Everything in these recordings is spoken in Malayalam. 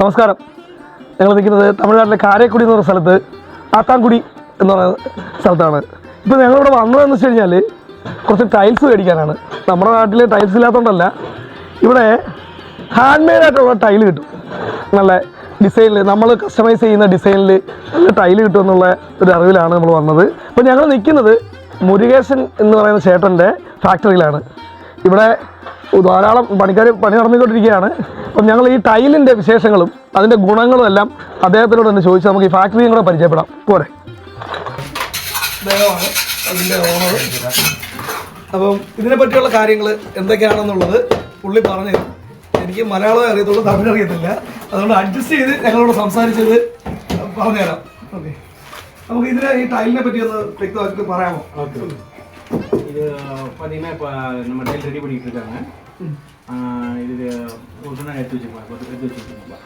നമസ്കാരം. ഞങ്ങൾ നിൽക്കുന്നത് തമിഴ്നാട്ടിലെ കാരക്കുടി എന്ന് പറയുന്ന സ്ഥലത്ത് ആത്താൻകുടി എന്ന് പറയുന്ന സ്ഥലത്താണ്. ഇപ്പോൾ ഞങ്ങളിവിടെ വന്നതെന്ന് വെച്ച് കഴിഞ്ഞാൽ കുറച്ച് ടൈൽസ് മേടിക്കാനാണ്. നമ്മുടെ നാട്ടിൽ ടൈൽസ് ഇല്ലാത്തതുകൊണ്ടല്ല ഇവിടെ ഹാൻഡ് മെയ്ഡായിട്ടുള്ള ടൈൽ കിട്ടും. നല്ല ഡിസൈനിൽ നമ്മൾ കസ്റ്റമൈസ് ചെയ്യുന്ന ഡിസൈനിൽ നല്ല ടൈൽ കിട്ടും എന്നുള്ള ഒരു അറിവിലാണ് നമ്മൾ വന്നത്. അപ്പോൾ ഞങ്ങൾ നിൽക്കുന്നത് മുരുകേശൻ എന്ന് പറയുന്ന ചേട്ടന്റെ ഫാക്ടറിയിലാണ് ഇവിടെ ധാരാളം പണിക്കാർ പണി നടന്നുകൊണ്ടിരിക്കുകയാണ്. അപ്പം ഞങ്ങൾ ഈ ടൈലിന്റെ വിശേഷങ്ങളും അതിന്റെ ഗുണങ്ങളും എല്ലാം അദ്ദേഹത്തിനോട് തന്നെ ചോദിച്ച് നമുക്ക് ഈ ഫാക്ടറിയും കൂടെ പരിചയപ്പെടാം. പോരെ. അദ്ദേഹമാണ് അതിന്റെ ഓണർ അപ്പം ഇതിനെ പറ്റിയുള്ള കാര്യങ്ങൾ എന്തൊക്കെയാണെന്നുള്ളത് പുള്ളി പറഞ്ഞു തരും. എനിക്ക് മലയാളമേ അറിയത്തുള്ളൂ തമിഴ് അറിയത്തില്ല. അതുകൊണ്ട് അഡ്ജസ്റ്റ് ചെയ്ത് ഞങ്ങളോട് സംസാരിച്ചത് പറഞ്ഞുതരാം ഓക്കെ നമുക്ക് ഇതിനെ ഈ ടൈലിനെ പറ്റി ഒന്ന് വ്യക്തമായിട്ട് പറയാമോ? ஓகே இது பார்த்தீங்கன்னா இப்போ நம்ம டெய்லி ரெடி பண்ணிகிட்டு இருக்காங்க. இது ஒரு சொன்னால் எடுத்து வச்சுக்கோங்க எடுத்து வச்சுக்கோங்கப்பா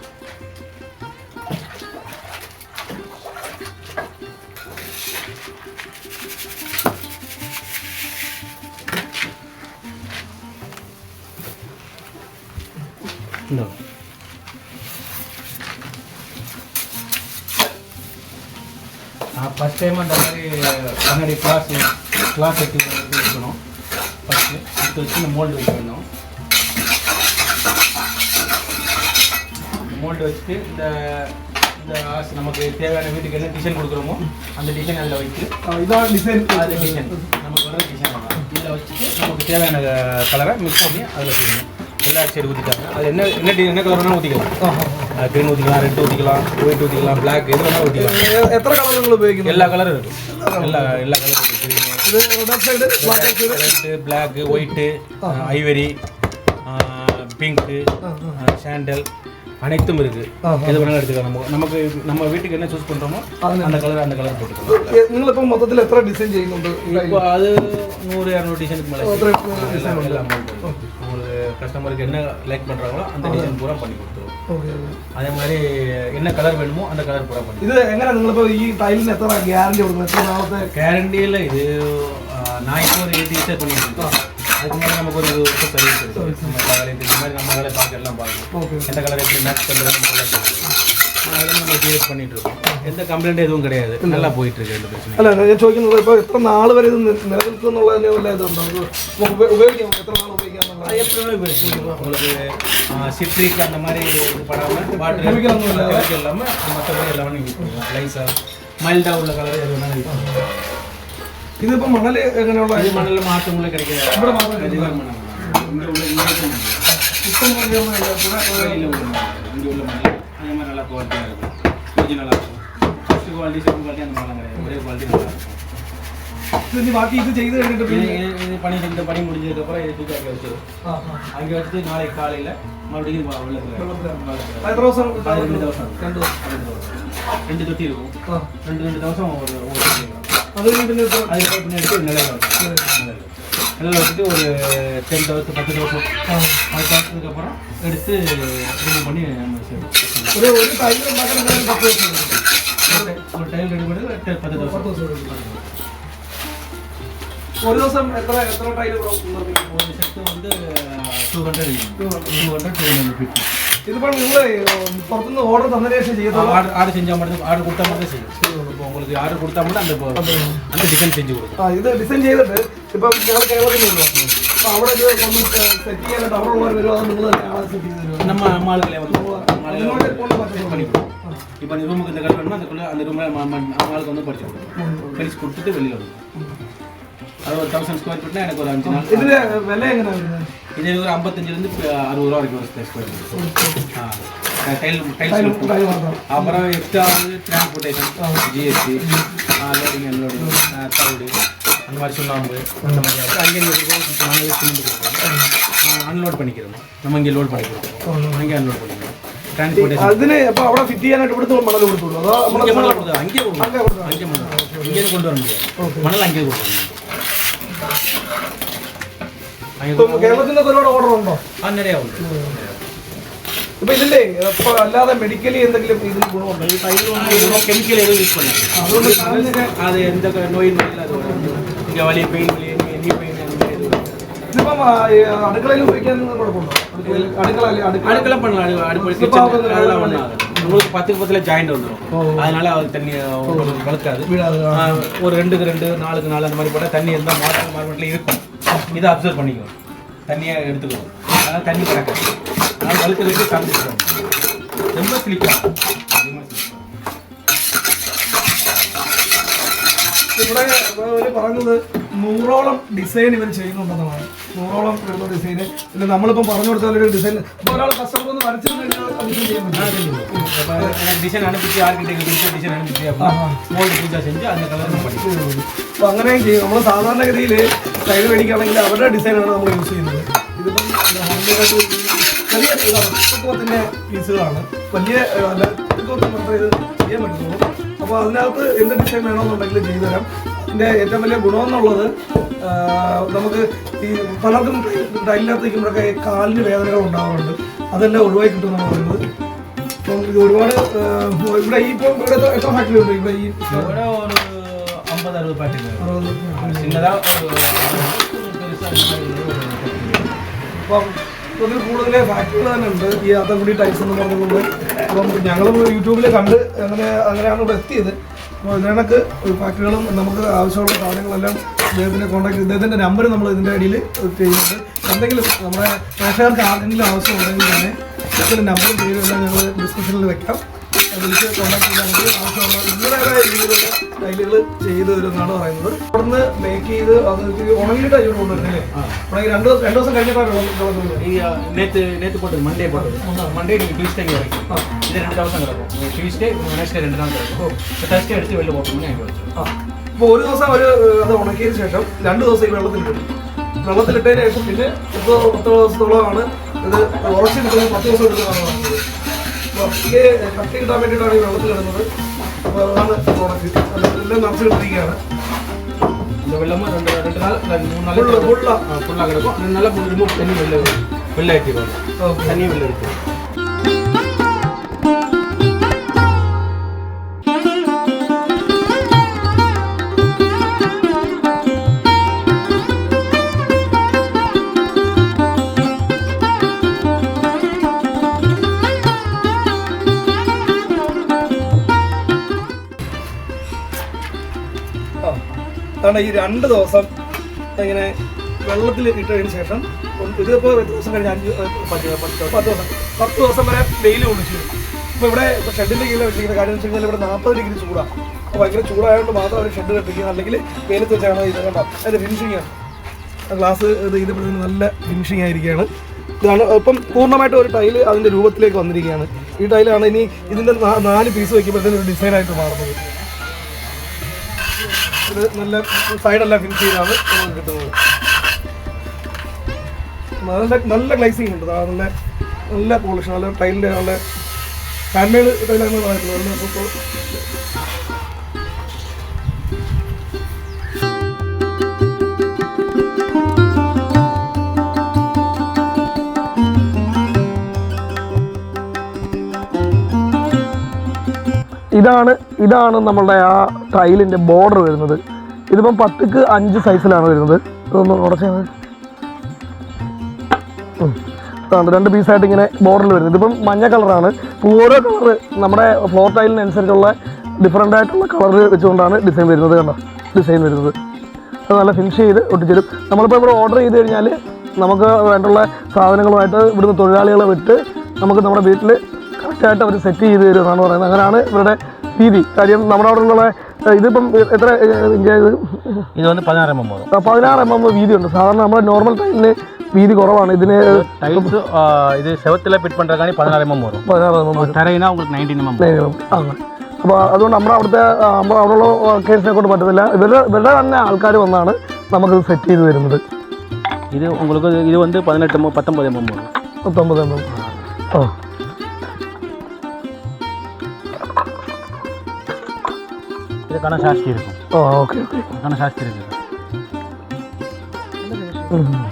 நான் ஃபஸ்ட் டைம் அந்த மாதிரி கண்ணாடி கிளாஸ் கிளாஸ் எடுத்து வைக்கணும் ஃபஸ்ட்டு எடுத்து வச்சு இந்த மோல்டு வைக்க மோல்டு வச்சுட்டு இந்த இந்த நமக்கு தேவையான வீட்டுக்கு என்ன டிசைன் கொடுக்குறோமோ அந்த டிசைன் அதில் வச்சு இதான் டிசைன் அது டிசைன் நமக்கு வர டிசைன் இதில் வச்சுட்டு நமக்கு தேவையான கலரை மிக்ஸ் பண்ணி அதில் செய்யணும். எல்லா சைடு ஊற்றிட்டாங்க அது என்ன என்ன என்ன கலர் வேணாலும் ஊற்றிக்கலாம் க்ரீன் ஊற்றிக்கலாம் ரெட் ஊற்றிக்கலாம் ஒயிட் ஊற்றிக்கலாம் பிளாக் எது வேணாலும் ஊற்றிக்கலாம் எத்தனை கலர் உபயோகிக்கும் எல்லா கலரும் இருக்கும் எல்லா எல்லா கலரும் red black white ivory pink sandal அனைத்தும் இருக்கு. எது வேணாலும் எடுத்துக்கலாம். நம்ம நமக்கு நம்ம வீட்டுக்கு என்ன சூஸ் பண்றோமோ அந்த கலர் அந்த கலர் போட்டுக்கலாம். நீங்கள் இப்போ மொத்தத்தில் எத்தனை டிசைன் செய்யணும் இப்போ அது நூறு இரநூறு டிசைனுக்கு மேலே டிசைன் எல்லாம் கஸ்டமருக்கு என்ன லைக் பண்றாங்களோ அந்த டிசைன் பூரா பண்ணி கொடுத்துருவோம் ഓക്കെ அதே மாதிரி என்ன கலர் வேணுமோ அந்த கலர் பூரா பண்ணி ഇത് എങ്ങനെ നിങ്ങളിപ്പോൾ ഈ ടൈലിന് എത്ര ഗ്യാരണ്ടി കൊടുക്കുന്നത് എത്ര നാളത്തെ கேரண்டியில் இது ஆ, நான் இப்போ ஒரு எயிட் இயர்ஸாக பண்ணிட்டு இருக்கேன் அதுக்கு முன்னாடி நமக்கு ஒரு இருபது வருஷம் சர்வீஸ் இருக்கு நம்ம எல்லா வேலையும் இந்த மாதிரி நம்ம வேலை பார்க்க எல்லாம் பார்க்கணும் ഓക്കെ எந்த கலர் எப்படி மேட்ச் பண்ணுறது நம்ம எல்லாம் பார்க்கணும். அதெல்லாம் நம்ம கிரியேட் பண்ணிட்டு இருக்கோம் எந்த கம்ப்ளைண்ட் எதுவும் கிடையாது நல்லா போயிட்டு இருக்கு எந்த பிரச்சனையும் അല്ല ഞാൻ ചോദിക്കുന്നത് ഇപ്പോൾ എത്ര നാൾ വരെ ഇത് നി- നിലനിൽക്കും എന്നുള്ളതിന് വല്ല ഇതുണ്ടോ അത് നമുക്ക് ഉപ- ഉപയോഗിക്കാം എത്ര നാൾ ഉപയോഗിക്കാം എന്നുള്ളത് அது எப்படி உங்களுக்கு அந்த மாதிரி இது படாமல் வாட்டர் மற்றபடி எல்லாமே யூஸ் பண்ணலாம் லைஸாக மைல்டாக உள்ள இது இப்போ மணல் எங்கனோட இது மணல். மாற்றவங்களும் கிடைக்காது ரொம்ப மாற்றம் இங்கே கூட இல்லை உள்ள இங்கே உள்ள மணல். அதே மாதிரி குவாலிட்டியாக இருக்கும். கொஞ்சம் நல்லா இருக்கும். ஃபஸ்ட்டு குவாலிட்டி செகண்ட் குவாலிட்டி அந்த மாதிரிலாம் கிடையாது. ஒரே குவாலிட்டி நல்லா இருக்கும். இது பாக்கி இது செய்து இது பணி இந்த பணி முடிஞ்சதுக்கப்புறம் இதை தூக்கி அங்கே வச்சிடும் அங்கே வச்சுட்டு நாளைக்கு காலையில் மறுபடியும் வெள்ளத்தில் தோசம் ரெண்டு தோசம் ரெண்டு ரெண்டு தொட்டி இருக்கும் ரெண்டு ரெண்டு தோசம் ஒரு ஒரு அது ரெண்டு அதுக்கு பின்னாடி நிலையில நிலையில வச்சுட்டு ஒரு டென் தோசம் பத்து தோசம் அது பார்த்ததுக்கப்புறம் எடுத்து ரிமூவ் பண்ணி ஒரு ஒரு ஐநூறு ஒரு டைல் ரெடி பண்ணி பத்து தோசம் ഒരു ദിവസം എത്ര എത്ര ടൈൽ നിർമ്മിക്കും ஒரு செட்டு வந்து two hundred two hundred two hundred fifty ഇതിപ്പോൾ നിങ്ങൾ പുറത്തുനിന്ന് ഓർഡർ തന്നതിന് ശേഷം ചെയ്യത്തുള്ളൂ ஆர்டர் ஆர்டர் செஞ்சால் மட்டும் ஆர்டர் கொடுத்தா மட்டும் செய்யும் இப்போ உங்களுக்கு ஆர்டர் கொடுத்தா மட்டும் அந்த அந்த டிசைன் செஞ்சு கொடுக்கும் ആ ഇത് ഡിസൈൻ ചെയ്തിട്ട് ഇപ്പം ഞങ്ങൾ കേരളത്തിലുണ്ട് അപ്പോൾ അവിടെ ഇത് ഒന്ന് സെറ്റ് ചെയ്യാനായിട്ട് അവിടെ ഉള്ളവർ വരുമോ അത് നിങ്ങൾ തന്നെ ആളെ സെറ്റ് ചെയ്ത് തരുമോ நம்ம நம்ம ஆளுங்களே வந்து நம்ம ஆளுங்களே നിങ്ങളുടെ வந்து കൊണ്ട് പറ്റുമോ? set பண்ணி கொடுப்போம் இப்போ அந்த ரூமுக்கு இந்த கலர் வேணும்னா அதுக்குள்ள அந்த ரூமில் நம்ம ஆளுக்கு வந்து படிச்சு கொடுக்கும் படிச்சு கொடுத்துட்டு வெளியில் வந்து அது ஒரு தௌசண்ட் ஸ்கொயர் ஃபீட்னா எனக்கு ஒரு அஞ்சு நாள் ഇതിന്റെ വില എങ്ങനെയാണ് വരുന്നത് இது ஒரு ஐம்பத்தஞ்சிலேருந்து அறுபது ரூபா வரைக்கும் ஒரு ஸ்கொயர் ஃபீட் ஆ டைல் டைல்ஸ் ടൈൽ മാത്രം அப்புறம் எக்ஸ்ட்ரா வந்து டிரான்ஸ்போர்ட்டேஷன் ஜிஎஸ்டி லோடிங் அன்லோடிங் தவிடு அந்த மாதிரி சுண்ணாம்பு அந்த மாதிரி இருக்கு. அங்கே இங்கே இருக்கும் நாங்களே சிமெண்ட் கொடுக்குறோம் அன்லோட் பண்ணிக்கிறோம் நம்ம இங்கே லோட் பண்ணி கொடுக்குறோம் அங்கே அன்லோட் பண்ணிக்கிறோம் டிரான்ஸ்போர்ட்டேஷன் അതിന് അപ്പൊ അവിടെ ഫിറ്റ് ചെയ്യാനായിട്ട് ഇവിടുത്തെ മണൽ കൊടുത്തുള്ളൂ അതോ നമ്മളെ இங்கே மணல் கொடுத்தா அங்கேயே கொடுக்கும் அங்கே கொடுத்தா அங்கே மணல் இங்கே കേരളത്തിന്റെ ഒരുപാട് ഓർഡർ ഉണ്ടോ? അങ്ങനെയാവുള്ളൂ ഇപ്പൊ ഇതിന്റെ അല്ലാതെ മെഡിക്കലി എന്തെങ്കിലും ഇതിന് ഗുണമുണ്ടോ? ഈ തൈര് കൊണ്ട് കെമിക്കൽ ഏതും യൂസ് പണിയാം അതുകൊണ്ട് കാലിനൊക്കെ അത് എന്തൊക്കെ നോയി വലിയ പെയിൻ വലിയ പെയിൻ അങ്ങനെ ഇതിപ്പം അടുക്കളയിൽ ഉപയോഗിക്കാൻ കുഴപ്പമുണ്ടോ? அடுக்கல அடுக்கெல்லாம் பண்ணலாம் அடு- அடுப்பு கிச்சன் அதெல்லாம் ஒன்றும் ஆகாது உங்களுக்கு பத்துக்கு பத்தில் ஜாயிண்ட் வந்துடும் அதனால அது தண்ணி உங்களுக்கு வளர்க்காது வீடாது ஆ, ஒரு ரெண்டுக்கு ரெண்டு நாலுக்கு நாலு அந்த மாதிரி போட்டால் தண்ணி இருந்தால் மாற்றம் மார்மெண்ட்டில் இருக்கும் இதை அப்சர்வ் பண்ணிக்கும் தண்ணியை எடுத்துக்கும் அதனால் தண்ணி கிடக்காது அதனால் வழுக்கிறதுக்கு காமிச்சிருக்கோம் ரொம்ப சிலிக்காது ഇവിടെ ഇവര് പറഞ്ഞത് നൂറോളം ഡിസൈൻ ഇവർ ചെയ്യുന്നുണ്ടെന്നാണ് നൂറോളം വരുന്ന ഡിസൈൻ പിന്നെ നമ്മളിപ്പോൾ പറഞ്ഞു കൊടുത്താൽ ഒരു ഡിസൈൻ ഒരാൾ കസ്റ്റമർ ഒന്ന് വരച്ചിട്ടുണ്ട് അങ്ങനെ ചെയ്യും. നമ്മൾ സാധാരണഗതിയിൽ സൈഡ് മേടിക്കുകയാണെങ്കിൽ അവരുടെ ഡിസൈനാണ് നമ്മൾ യൂസ് ചെയ്യുന്നത്. ഇതിപ്പം ചെറിയ തൂക്കത്തിന്റെ പീസുകളാണ്. വലിയ അല്ല ചെയ്യാൻ പറ്റുള്ളൂ അപ്പോൾ അതിനകത്ത് എന്ത് ഡിസൈൻ വേണമെന്നുണ്ടെങ്കിലും ചെയ്തുതരാം. ഇതിൻ്റെ ഏറ്റവും വലിയ ഗുണമെന്നുള്ളത് ആ, നമുക്ക് ഈ പലർക്കും ടൈലിനകത്ത് നിൽക്കുമ്പോഴൊക്കെ കാലിന് വേദനകൾ ഉണ്ടാവാറുണ്ട് അതെല്ലാം ഒഴിവാക്കി കിട്ടുമെന്നാണ് പറയുന്നത് അപ്പം ഇത് ഒരുപാട് ആ, ഇവിടെ ഈ ഇപ്പം ഇവിടെ എത്ര- എത്ര ഫാക്ടറി ഉണ്ട് ഇവിടെ ഈ இதோட ஒரு ஐம்பது அறுபது பாட்டுங்க അറുപത് சின்னதாக பெருசாக അപ്പം ഇതിൽ കൂടുതൽ ഫാക്ടറികൾ തന്നെ ഉണ്ട് ഈ അത്തൻകുടി ടൈപ്സ് എന്ന് പറഞ്ഞുകൊണ്ട് അപ്പം ഞങ്ങളും യൂട്യൂബിൽ കണ്ട് അങ്ങനെ അങ്ങനെയാണ് ഇവിടെ എത്തിയത് അപ്പോൾ ഇതിനിടക്ക് ഫാക്ടറികളും നമുക്ക് ആവശ്യമുള്ള സാധനങ്ങളെല്ലാം ഇദ്ദേഹത്തിന്റെ കോൺടാക്ട് ഇദ്ദേഹത്തിന്റെ നമ്പർ നമ്മൾ ഇതിന്റെ അടിയിൽ ചെയ്യുന്നുണ്ട്. എന്തെങ്കിലും നമ്മുടെ പ്രേക്ഷകർക്ക് ആർക്കെങ്കിലും ആവശ്യമുണ്ടെങ്കിൽ തന്നെ ഇദ്ദേഹത്തിന്റെ നമ്പറും പേരും എല്ലാം ഞങ്ങൾ ഡിസ്ക്രിപ്ഷനിൽ വെക്കാം. വിളിച്ച് കോൺടാക്ട് ചെയ്താൽ മതി ആവശ്യമുള്ള ഇന്നലെ രീതിയിലുള്ള ടൈലുകൾ ചെയ്തു തരുമെന്നാണ് പറയുന്നത് അവിടുന്ന് മേക്ക് ചെയ്ത് അത് ഇത്തിരി ഉണങ്ങിയിട്ട് അതിനോട് കൊണ്ടുവരുന്നില്ലേ ഉണങ്ങി രണ്ട് ദിവസം രണ്ട് ദിവസം കഴിഞ്ഞിട്ടാണ് കൊണ്ടുവന്നത് நேற்று நேற்று போட்டது மண்டே போட்டது மண்டே நீங்கள் டியூஸ்டே வரைக்கும் இது ரெண்டு தவசம் கிடக்கும் டியூஸ்டே நெக்ஸ்ட் ரெண்டு நாள் கிடக்கும் தேர்ஸ்டே எடுத்து வெளில போட்டோம்னா எங்கே വച്ചു ആ അപ്പോൾ ഒരു ദിവസം അവർ അത് ഉണക്കിയതിന് ശേഷം രണ്ട് ദിവസം ഈ വെള്ളത്തിലിട്ടു വെള്ളത്തിലിട്ടതിന് ശേഷം പിന്നെ പത്ത് പത്ത് ദിവസത്തോളമാണ് ഇത് ഉറച്ചു കിട്ടുന്നത് പത്ത് ദിവസം എടുക്കുന്നതാണ് പറഞ്ഞത് അപ്പോൾ അത്രയ്ക്ക് കട്ടി കിട്ടാൻ വേണ്ടിയിട്ടാണ് ഈ വെള്ളത്തിൽ ഇടുന്നത് അപ്പോൾ അതാണ് ഉണക്ക് എല്ലാം നിറച്ച് കിട്ടിയിരിക്കുകയാണ് இந்த வெள்ளமும் ரெண்டு ரெண்டு நாள் இல்ல மூணு நாள் ഫുള്ള് ഫുള്ള ஃபுல்லாக கிடக்கும் ரெண்டு நாள் ரிமூவ் தண்ணி வெளில வரும். வெளில ஆக்கிடுவாங்க ഓക്കെ தண்ணி வெளில இருக்கும் അതാണ് ഈ രണ്ട് ദിവസം ഇങ്ങനെ വെള്ളത്തിൽ ഇട്ടതിന് ശേഷം ഇതിപ്പോൾ എത്ര ദിവസം കഴിഞ്ഞ് അഞ്ച് പത്ത് പത്ത് ദിവസം പത്ത് ദിവസം വരെ വെയിൽ കൊണ്ടിച്ചു അപ്പോൾ ഇവിടെ ഇപ്പോൾ ഷെഡിന്റെ കീഴിൽ വെച്ചിരിക്കുന്ന കാര്യം വെച്ച് കഴിഞ്ഞാൽ ഇവിടെ നാൽപ്പത് ഡിഗ്രി ചൂടാണ് അപ്പോൾ ഭയങ്കര ചൂടായതുകൊണ്ട് മാത്രം അവർ ഷെഡ് കെട്ടിക്കുന്നത് അല്ലെങ്കിൽ വെയിലത്ത് വെച്ചാണ് ഇത് കണ്ട. അതിന്റെ ഫിനിഷിംഗ് ആണ്. ഗ്ലാസ് ഇത് ചെയ്തപ്പോഴത്തേന് നല്ല ഫിനിഷിംഗ് ആയിരിക്കുകയാണ്. ഇതാണ് ഇപ്പം പൂർണമായിട്ട് ഒരു ടൈൽ അതിന്റെ രൂപത്തിലേക്ക് വന്നിരിക്കുകയാണ്. ഈ ടൈലാണ് ഇനി ഇതിന്റെ നാല് പീസ് വയ്ക്കുമ്പോഴത്തേനും ഒരു ഡിസൈനായിട്ട് മാറുന്നത്. നല്ല സൈഡെല്ലാം ഫിനിഷ് ചെയ്താണ് നമുക്ക് കിട്ടുന്നത്. നല്ല നല്ല ഗ്ലൈസിങ് ഉണ്ട്. നല്ല നല്ല പോളിഷ് നല്ല ടൈലിന്റെ നല്ല ഹാൻഡ് മെയ്ഡ് ടൈലാണ് പറയുന്നത് നല്ല ഇതാണ് ഇതാണ് നമ്മളുടെ ആ ടൈലിന്റെ ബോർഡർ വരുന്നത്. ഇതിപ്പം പത്തുക്ക് അഞ്ച് സൈസിലാണ് വരുന്നത്. ഇതൊന്ന് ഉടച്ചാൽ ഇതാണ് രണ്ട് പീസായിട്ട് ഇങ്ങനെ ബോർഡറിൽ വരുന്നത്. ഇതിപ്പം മഞ്ഞ കളറാണ് ഓരോ കളർ നമ്മുടെ ഫ്ലോർ ടൈലിനനുസരിച്ചുള്ള ഡിഫറെന്റ് ആയിട്ടുള്ള കളർ വെച്ചുകൊണ്ടാണ് ഡിസൈൻ വരുന്നത് കണ്ടോ? ഡിസൈൻ വരുന്നത്. അത് നല്ല ഫിനിഷ് ചെയ്ത് ഒട്ടിച്ചേരും നമ്മളിപ്പോൾ ഇവിടെ ഓർഡർ ചെയ്ത് കഴിഞ്ഞാൽ നമുക്ക് വേണ്ടുള്ള സാധനങ്ങളുമായിട്ട് ഇവിടുന്ന് തൊഴിലാളികളെ വിട്ട് നമുക്ക് നമ്മുടെ വീട്ടിൽ കറക്റ്റായിട്ട് അവർ സെറ്റ് ചെയ്ത് തരും എന്നാണ് പറയുന്നത് അങ്ങനെയാണ് ഇവരുടെ രീതി കാര്യം നമ്മുടെ അവിടെ ഉള്ള ഇതിപ്പം എത്ര ഇഞ്ച് ഇത് இது வந்து பதினாறு எம்எம் வரும் ആ, പതിനാറ് എം എം വീതിയുണ്ട് സാധാരണ നമ്മുടെ നോർമൽ ടൈലിന് വീതി കുറവാണ് ഇതിന് டைல்ஸ் இது செவத்துல ஃபிட் பண்றதுக்காண்டி பதினாறு எம்எம் வரும் പതിനാറ് എം എം தரையினா உங்களுக்கு நைன்டீன் എം നീളം അങ്ങനെ അപ്പോൾ അതുകൊണ്ട് നമ്മുടെ അവിടുത്തെ ആ, നമ്മുടെ അവിടെയുള്ള കേസിനെ കൊണ്ട് പറ്റത്തില്ല ഇവരുടെ ഇവരുടെ തന്നെ ആൾക്കാർ വന്നാണ് നമുക്കിത് സെറ്റ് ചെയ്ത് തരുന്നത് இது உங்களுக்கு இது வந்து பதினெட்டு எம்எம் பத்தொன்பது எம்எம் வரும் പത്തൊമ്പത് എം എം ആ இது கணசாஸ்தி இருக்கும் ஓ ஓகே ஓகே கணசாஸ்தி இருக்குது ம்